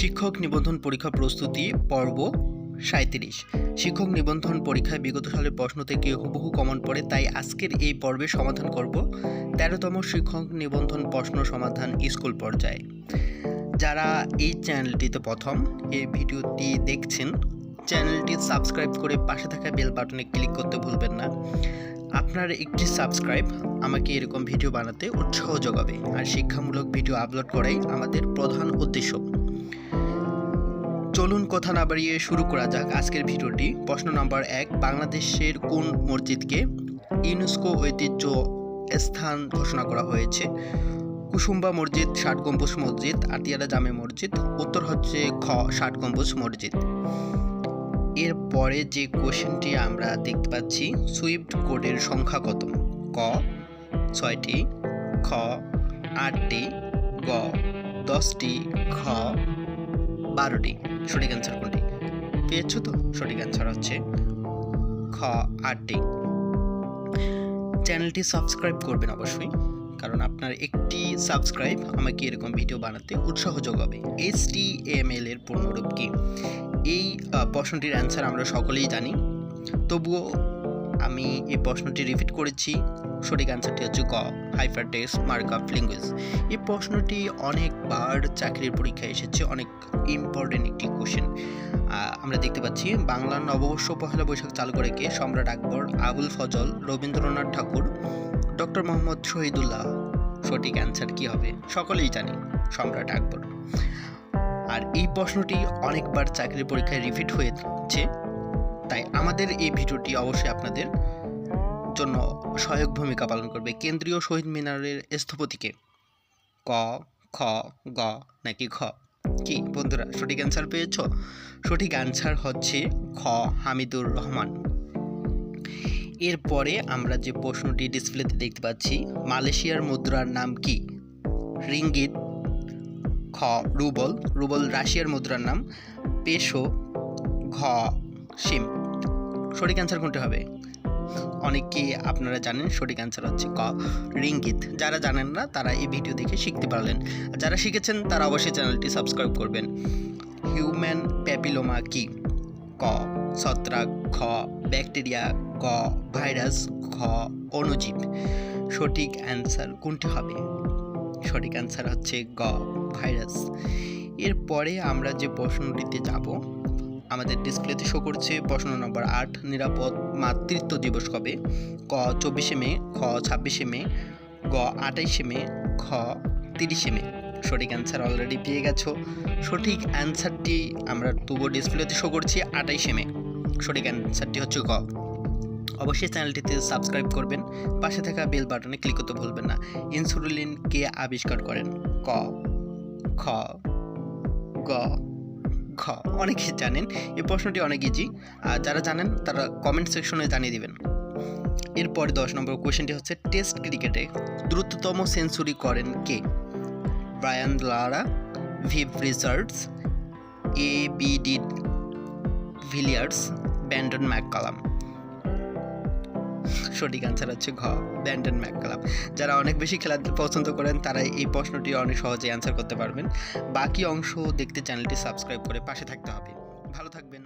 শিক্ষক নিবন্ধন পরীক্ষা প্রস্তুতি পর্ব সাঁত্রিশ শিক্ষক নিবন্ধন পরীক্ষায় বিগত সালের প্রশ্ন থেকে হুবহু কমন পড়ে, তাই আজকের এই পর্বে সমাধান করব। তেরোতম শিক্ষক নিবন্ধন প্রশ্ন সমাধান স্কুল পর্যায়ে। যারা এই চ্যানেলটিতে প্রথম এই ভিডিওটি দেখছেন, চ্যানেলটি সাবস্ক্রাইব করে পাশে থাকা বেল বাটনে ক্লিক করতে ভুলবেন না। আপনার একটি সাবস্ক্রাইব আমাকে এরকম ভিডিও বানাতে উৎসাহ যোগাবে, আর শিক্ষামূলক ভিডিও আপলোড করাই আমাদের প্রধান উদ্দেশ্য। চলুন কথা না বাড়িয়ে শুরু করা যাক আজকের ভিডিওটি। প্রশ্ন নাম্বার এক, বাংলাদেশের কোন মসজিদকে ইউনেস্কো ঐতিহ্য স্থান ঘোষণা করা হয়েছে? কুসুম্বা মসজিদ, ষাট গম্বুজ মসজিদ আতিয়ালা জামে মসজিদ, উত্তর হচ্ছে খ, ষাট গম্বুজ মসজিদ। এরপরে যে কোশ্চেনটি আমরা দেখতে পাচ্ছি, সুইফট কোডের সংখ্যা কত? ক, ছয়টি, খ, আটটি, গ, দশটি, খ বারোটি সঠিক অ্যান্সার কোনটি? পেয়েছ তো? সঠিক অ্যান্সার হচ্ছে খ আটটি চ্যানেলটি সাবস্ক্রাইব করবেন অবশ্যই, কারণ আপনার একটি সাবস্ক্রাইব আমাকে এরকম ভিডিও বানাতে উৎসাহ যোগাবে। এইচ টি এম এল এর পূর্ণরূপ কি? এই প্রশ্নটির অ্যান্সার আমরা সকলেই জানি, তবুও আমি এই প্রশ্নটি রিপিট করেছি। সঠিক অ্যান্সারটি হচ্ছে ক হাইফার টেক্সট মার্কআপ ল্যাঙ্গুয়েজ এই প্রশ্নটি অনেকবার চাকরির পরীক্ষায় এসেছে, অনেক ইম্পর্টেন্ট একটি কোশ্চেন আমরা দেখতে পাচ্ছি, বাংলার নববর্ষ পহেলা বৈশাখ চালু করে কে? সম্রাট আকবর, আবুল ফজল, রবীন্দ্রনাথ ঠাকুর ডক্টর মোহাম্মদ শহীদুল্লাহ। সঠিক অ্যান্সার কি হবে? সকলেই জানি, সম্রাট আকবর। আর এই প্রশ্নটি অনেকবার চাকরির পরীক্ষায় রিপিট হয়েছে, তাই আমাদের এই ভিডিওটি অবশ্যই আপনাদের জন্য সহায়ক ভূমিকা পালন করবে কেন্দ্রীয় শহীদ মিনারের স্থপতিকে। ক, খ, গ নাকি খ কি বন্ধুরা, সঠিক অ্যান্সার পেয়েছ? সঠিক অ্যান্সার হচ্ছে খ, হামিদুর রহমান। এরপরে আমরা যে প্রশ্নটি ডিসপ্লেতে দেখতে পাচ্ছি, মালয়েশিয়ার মুদ্রার নাম কি? রিঙ্গিত, খ, রুবল রুবল রাশিয়ার মুদ্রার নাম, পেশো, ঘ সিম সঠিক অ্যান্সার কোনটি হবে? অনেকে আপনারা জানেন, সঠিক অ্যান্সার হচ্ছে ক, রিঙ্গিত। যারা জানেন না, তারা এই ভিডিও দেখে শিখতে পারলেন। যারা শিখেছেন, তারা অবশ্যই চ্যানেলটি সাবস্ক্রাইব করবেন। হিউম্যান প্যাপিলোমা কি? ক, ছত্রাক, খ ব্যাকটেরিয়া ক ভাইরাস খ, অণুজীব। সঠিক অ্যান্সার কোনটি হবে? সঠিক অ্যান্সার হচ্ছে গ ভাইরাস এরপরে আমরা যে প্রশ্নটিতে যাব আমাদের ডিসপ্লেতে শো করছে প্রশ্ন নম্বর আট, নিরাপদ মাতৃত্ব দিবস কবে? ক, চব্বিশে মে, খ, ছাব্বিশে মে, গ আটাইশে মে, খ, তিরিশে মে। সঠিক অ্যান্সার অলরেডি পেয়ে গেছো। সঠিক অ্যান্সারটি আমরা তবুও ডিসপ্লেতে শো করছি আটাইশে মে। সঠিক অ্যান্সারটি হচ্ছে গ। অবশ্যই চ্যানেলটিতে সাবস্ক্রাইব করবেন। পাশে থাকা বেল বাটনে ক্লিক করতে ভুলবেন না। ইনসুলিন কে আবিষ্কার করেন? ক, খ, গ। ঘ অনেকে জানেন এই প্রশ্নটি অনেক ইজি আর যারা জানেন, তারা কমেন্ট সেকশনে জানিয়ে দিবেন। এরপরে দশ নম্বর কোয়েশ্চেনটি হচ্ছে টেস্ট ক্রিকেটে দ্রুততম সেঞ্চুরি করেন কে? Brian Lara Viv Richards A B de Villiers Brendon McCullum সঠিক অ্যান্সার হচ্ছে ঘ ব্যান্ডন ম্যাককালাম। যারা অনেক বেশি খেলা পছন্দ করেন তারা এই প্রশ্নটি অনেক সহজে অ্যান্সার করতে পারবেন। বাকি অংশ দেখতে চ্যানেলটি সাবস্ক্রাইব করে পাশে থাকতে হবে। ভালো থাকবেন।